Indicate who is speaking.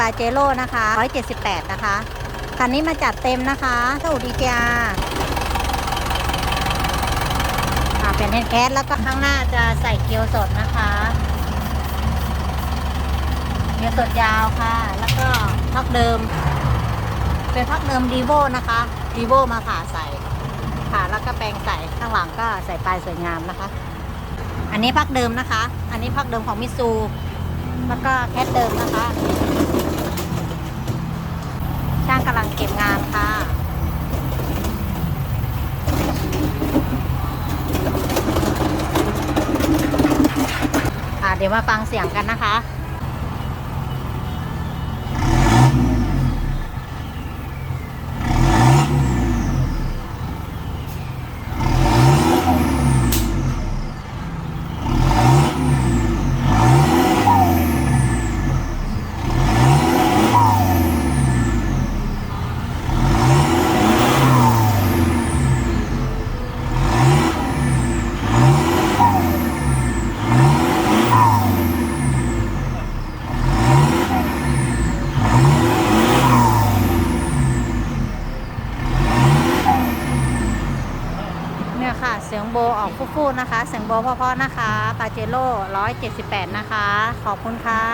Speaker 1: ปาเจโร่นะคะ 178 นะคะ คันนี้มาจัดเต็มนะคะถ้าอุดีเจียอ่าเป็นเฮดแคสแล้วก็ข้างหน้าจะใส่เกียวสดนะคะเกียวสดยาวค่ะ แล้วก็พักเดิม เป็นพักเดิมดีโวนะคะดีโวมาผ่าใส่ผ่าแล้วก็แปลงใส่ข้างหลังก็ใส่ปลายสวยงามนะคะ อันนี้พักเดิมนะคะ อันนี้พักเดิมของมิซูแล้วก็แคทเดิมนะคะ ช่างกำลังเก็บงานค่ะ อ่า เดี๋ยวมาฟังเสียงกันนะคะ ค่ะ เสียงโบออกฟู่ๆนะคะ เสียงโบเพราะๆนะคะปาเจโร่178 นะคะ ขอบคุณค่ะ